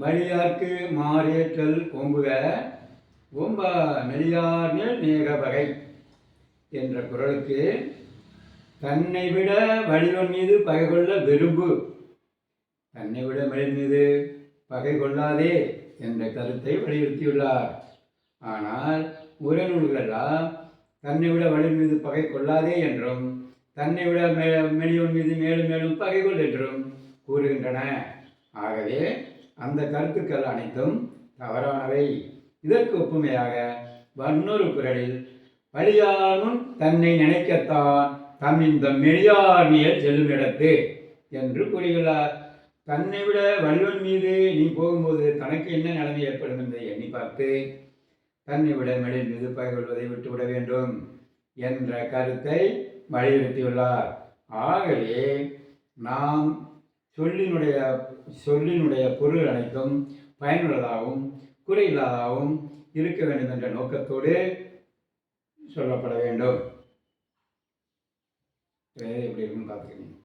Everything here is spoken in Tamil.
மரியார்க்கு மாறேற்றல் கொம்புக ஓம்ப மெலியார்னேல் நேக என்ற குரலுக்கு தன்னை விட வலிவன் மீது பகை கொள்ள விரும்பு. தன்னை விட மனிதன் மீது பகை கொள்ளாதே என்ற கருத்தை வலியுறுத்தியுள்ளார். ஆனால் உரைநூல்களெல்லாம் தன்னை விட வலிவன் மீது பகை கொள்ளாதே என்றும் தன்னை விட மெ மெலியோன் மீது மேலும் மேலும் பகை கொள் என்றும் கூறுகின்றன. ஆகவே அந்த கருத்துக்கள் அனைத்தும் தவறானவை. இதற்கு ஒப்புமையாக வன்னொரு குரலில் வலியானும் தன்னை நினைக்கத்தான் தம் இந்த மெலியார் மேல் செல்லும் இடத்து என்று கூறுகிறார் தன்னை விட வள்ளுவன் மீது நீ போகும்போது தனக்கு என்ன நிலைமை ஏற்படும் என்பதை எண்ணி பார்த்து தன்னை விட மெழில் மீது பகிர்வதை விட்டுவிட வேண்டும் என்ற கருத்தை வலியுறுத்தியுள்ளார். ஆகவே நாம் சொல்லினுடைய சொல்லினுடைய பொருள் அனைத்தும் பயனுள்ளதாகவும் குறையில்லாதாகவும் இருக்க வேண்டும் என்ற நோக்கத்தோடு சொல்லப்பட வேண்டும். இது எப்படி இருக்குன்னு பார்த்துக்கணும்